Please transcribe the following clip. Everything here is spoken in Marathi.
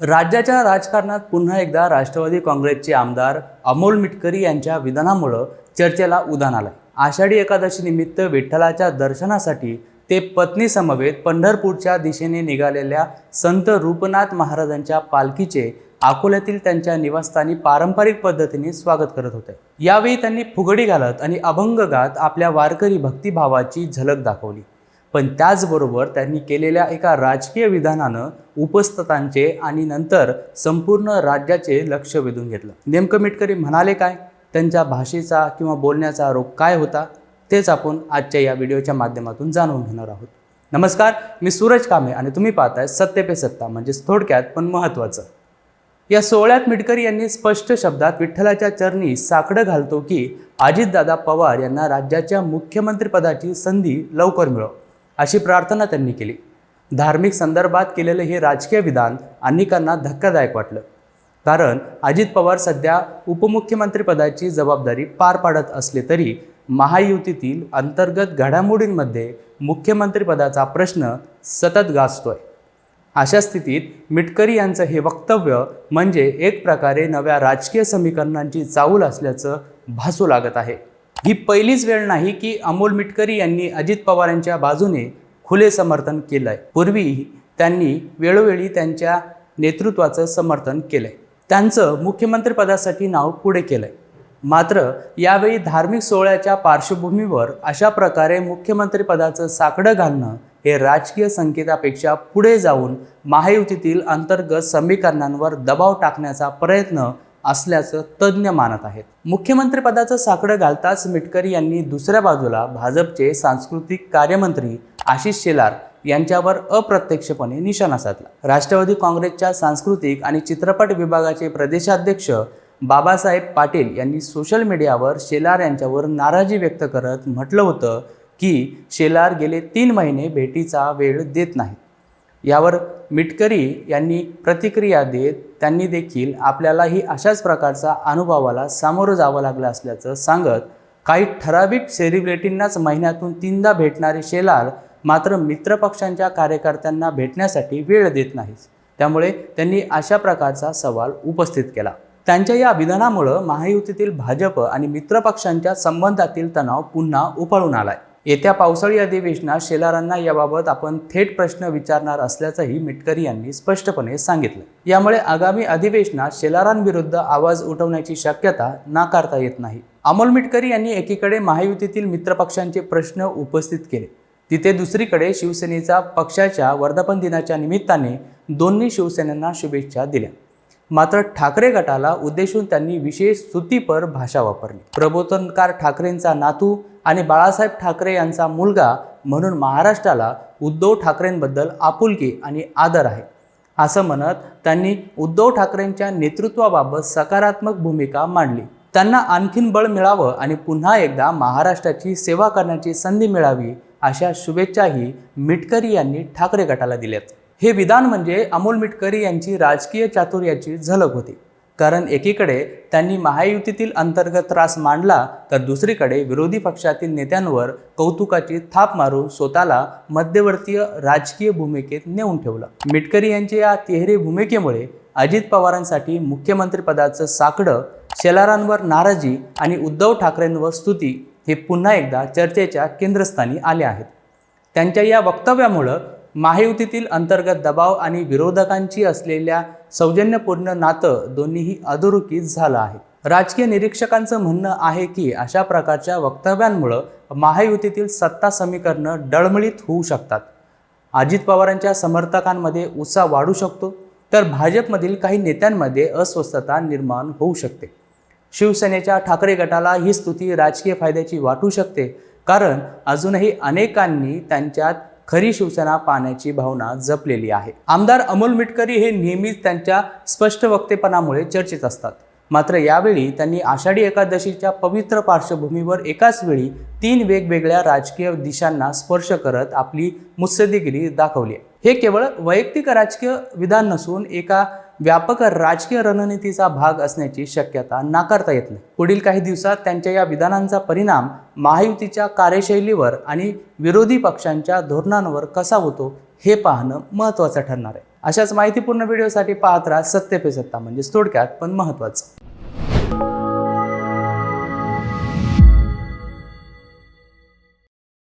राज्याच्या राजकारणात पुन्हा एकदा राष्ट्रवादी काँग्रेसचे आमदार अमोल मिटकरी यांच्या विधानामुळं चर्चेला उधाण आलं आषाढी एकादशी निमित्त विठ्ठलाच्या दर्शनासाठी ते पत्नीसमवेत पंढरपूरच्या दिशेने निघालेल्या संत रूपनाथ महाराजांच्या पालखीचे अकोल्यातील त्यांच्या निवासस्थानी पारंपरिक पद्धतीने स्वागत करत होते. यावेळी त्यांनी फुगडी घालत आणि अभंग गात आपल्या वारकरी भक्तिभावाची झलक दाखवली. पण त्याचबरोबर त्यांनी केलेल्या एका राजकीय विधानानं उपस्थितांचे आणि नंतर संपूर्ण राज्याचे लक्ष वेधून घेतलं. नेमकं मिटकरी म्हणाले काय? त्यांच्या भाषेचा किंवा बोलण्याचा रोग काय होता? तेच आपण आजच्या या व्हिडिओच्या माध्यमातून जाणून घेणार आहोत. नमस्कार मी सूरज कामे आणि तुम्ही पाहताय सत्य पे सत्ता म्हणजेच थोडक्यात पण महत्त्वाचं. या सोहळ्यात मिटकरी यांनी स्पष्ट शब्दात विठ्ठलाच्या चरणी साकडं घालतो की अजितदादा पवार यांना राज्याच्या मुख्यमंत्रीपदाची संधी लवकर मिळव अशी प्रार्थना त्यांनी केली. धार्मिक संदर्भात केलेलं हे राजकीय विधान अनेकांना धक्कादायक वाटलं. कारण अजित पवार सध्या उपमुख्यमंत्रीपदाची जबाबदारी पार पाडत असले तरी महायुतीतील अंतर्गत घडामोडींमध्ये मुख्यमंत्रीपदाचा प्रश्न सतत गाजतोय. अशा स्थितीत मिटकरी यांचं हे वक्तव्य म्हणजे एक प्रकारे नव्या राजकीय समीकरणांची चाऊल असल्याचं भासू लागत आहे. ही पहिलीच वेळ नाही की अमोल मिटकरी यांनी अजित पवार यांच्या बाजूने खुले समर्थन केलं आहे पूर्वी त्यांनी वेळोवेळी त्यांच्या नेतृत्वाचं समर्थन केलं आहे त्यांचं मुख्यमंत्रीपदासाठी नाव पुढे केलं आहे मात्र यावेळी धार्मिक सोहळ्याच्या पार्श्वभूमीवर अशा प्रकारे मुख्यमंत्रीपदाचं साकडं घालणं हे राजकीय संकेतापेक्षा पुढे जाऊन महायुतीतील अंतर्गत समीकरणांवर दबाव टाकण्याचा प्रयत्न असल्याचं तज्ज्ञ मानत आहेत. मुख्यमंत्रीपदाचं साकडं घालताच मिटकरी यांनी दुसऱ्या बाजूला भाजपचे सांस्कृतिक कार्यमंत्री आशिष शेलार यांच्यावर अप्रत्यक्षपणे निशाणा साधला. राष्ट्रवादी काँग्रेसच्या सांस्कृतिक आणि चित्रपट विभागाचे प्रदेशाध्यक्ष बाबासाहेब पाटील यांनी सोशल मीडियावर शेलार यांच्यावर नाराजी व्यक्त करत म्हटलं होतं की शेलार गेले तीन महिने भेटीचा वेळ देत नाहीत. यावर मिटकरी यांनी प्रतिक्रिया देत त्यांनी देखील आपल्यालाही अशाच प्रकारचा अनुभवाला सामोरं जावं लागलं असल्याचं सांगत काही ठराविक सेलिब्रिटींनाच महिन्यातून तीनदा भेटणारे शेलार मात्र मित्रपक्षांच्या कार्यकर्त्यांना भेटण्यासाठी वेळ देत नाहीत. त्यामुळे त्यांनी अशा प्रकारचा सवाल उपस्थित केला. त्यांच्या या विधानामुळं महायुतीतील भाजप आणि मित्रपक्षांच्या संबंधातील तणाव पुन्हा उफाळून आलाय. येत्या पावसाळी अधिवेशनात शेलारांना याबाबत आपण थेट प्रश्न विचारणार असल्याचंही मिटकरी यांनी स्पष्टपणे सांगितलं. यामुळे आगामी अधिवेशनात शेलारांविरुद्ध आवाज उठवण्याची शक्यता नाकारता येत नाही. अमोल मिटकरी यांनी एकीकडे महायुतीतील मित्रपक्षांचे प्रश्न उपस्थित केले. तिथे दुसरीकडे शिवसेनेचा पक्षाच्या वर्धापन दिनाच्या निमित्ताने दोन्ही शिवसेनांना शुभेच्छा दिल्या. मात्र ठाकरे गटाला उद्देशून त्यांनी विशेष स्तुतीपर भाषा वापरली. प्रबोधनकार ठाकरेंचा नातू आणि बाळासाहेब ठाकरे यांचा मुलगा म्हणून महाराष्ट्राला उद्धव ठाकरेंबद्दल आपुलकी आणि आदर आहे. असं म्हणत त्यांनी उद्धव ठाकरेंच्या नेतृत्वाबाबत सकारात्मक भूमिका मांडली. त्यांना आणखीन बळ मिळावं आणि पुन्हा एकदा महाराष्ट्राची सेवा करण्याची संधी मिळावी अशा शुभेच्छाही मिटकरी यांनी ठाकरे गटाला दिल्यात. हे विधान म्हणजे अमोल मिटकरी यांची राजकीय चातुर्याची झलक होती. कारण एकीकडे त्यांनी महायुतीतील अंतर्गत त्रास मांडला तर दुसरीकडे विरोधी पक्षातील नेत्यांवर कौतुकाची थाप मारून स्वतःला मध्यवर्तीय राजकीय भूमिकेत नेऊन ठेवलं. मिटकरी यांच्या या तिहेरी भूमिकेमुळे अजित पवारांसाठी मुख्यमंत्रीपदाचं साकडं शेलारांवर नाराजी आणि उद्धव ठाकरेंवर स्तुती हे पुन्हा एकदा चर्चेच्या केंद्रस्थानी आले आहेत. त्यांच्या या वक्तव्यामुळं महायुतीतील अंतर्गत दबाव आणि विरोधकांची असलेल्या सौजन्यपूर्ण नातं दोन्हीही अधोरुखित झालं आहे. राजकीय निरीक्षकांचं म्हणणं आहे की अशा प्रकारच्या वक्तव्यांमुळं महायुतीतील सत्ता समीकरणं डळमळीत होऊ शकतात. अजित पवारांच्या समर्थकांमध्ये उत्साह वाढू शकतो तर भाजपमधील काही नेत्यांमध्ये अस्वस्थता निर्माण होऊ शकते. शिवसेनेच्या ठाकरे गटाला ही स्तुती राजकीय फायद्याची वाटू शकते कारण अजूनही अनेकांनी त्यांच्यात खरी शिवसेना पाहण्याची भावना जपलेली आहे. आमदार अमोल मिटकरी हे नेहमीच त्यांच्या स्पष्ट वक्तेपणामुळे चर्चेत असतात. मात्र यावेळी त्यांनी आषाढी एकादशीच्या पवित्र पार्श्वभूमीवर एकाच वेळी तीन वेगवेगळ्या राजकीय दिशांना स्पर्श करत आपली मुत्सद्देगिरी दाखवली आहे. हे केवळ वैयक्तिक राजकीय विधान नसून एका व्यापक राजकीय रणनीतीचा भाग असण्याची शक्यता नाकारता येत नाही. पुढील काही दिवसात त्यांच्या या विधानांचा परिणाम महायुतीच्या कार्यशैलीवर आणि विरोधी पक्षांच्या धोरणांवर कसा होतो हे पाहणं महत्त्वाचं ठरणार आहे. अशाच माहितीपूर्ण व्हिडिओसाठी पाहत राहा सत्य पे सत्ता म्हणजेच थोडक्यात पण महत्त्वाचं.